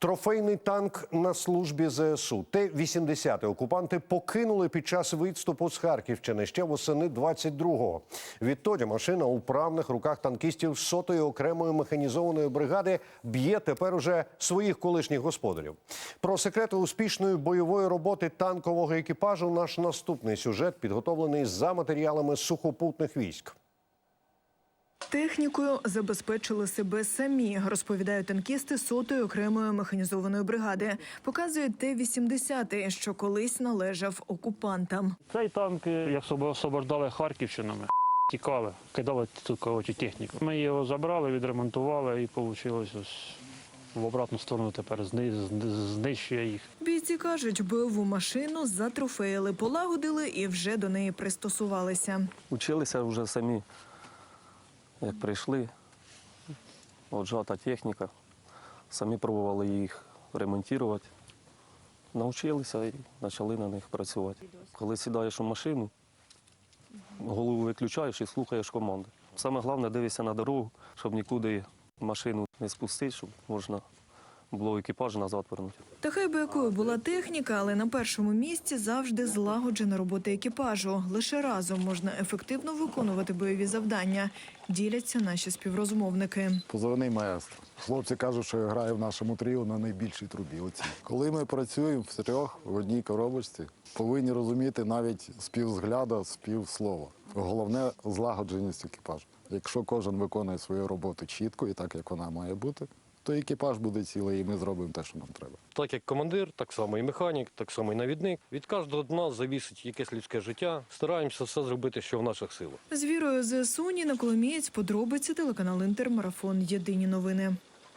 Трофейний танк на службі ЗСУ. Т-80 окупанти покинули під час відступу з Харківщини ще восени 22-го. Відтоді машина у правних руках танкістів сотої окремої механізованої бригади б'є тепер уже своїх колишніх господарів. Про секрети успішної бойової роботи танкового екіпажу наш наступний сюжет підготовлений за матеріалами сухопутних військ. Технікою забезпечили себе самі, розповідають танкісти сотої окремої механізованої бригади. Показують Т-80, що колись належав окупантам. Цей танк, е, як освоб- освобождали Харківщину, ми тікали, кидали тут коротше, техніку. Ми його забрали, відремонтували і вийшло ось в обратну сторону тепер зни- зни- знищує їх. Бійці кажуть, бойову машину затрофеїли, полагодили і вже до неї пристосувалися. Училися вже самі, як прийшли, отжата техніка, самі пробували їх ремонтувати. Навчилися і почали на них працювати. Коли сідаєш у машину, голову виключаєш і слухаєш команди. Саме головне дивишся на дорогу, щоб нікуди машину не спустити, щоб можна було екіпаж назад вернути. Та хай би якою була техніка, але на першому місці завжди злагоджена робота екіпажу. Лише разом можна ефективно виконувати бойові завдання. Діляться наші співрозмовники. Позивний маестро. Хлопці кажуть, що я граю в нашому тріо на найбільшій трубі. Оці. Коли ми працюємо в трьох в одній коробочці, повинні розуміти навіть з півзгляда, з. Головне злагодженість екіпажу. Якщо кожен виконує свою роботу чітко і так, як вона має бути, то екіпаж буде цілий, і ми зробимо те, що нам треба. Так як командир, так само і механік, так само і навідник. Від кожного з нас завісить якесь людське життя. Стараємося все зробити, що в наших силах. З вірою ЗСУ Ніна Коломієць, подробиці телеканал Інтермарафон. Єдині новини.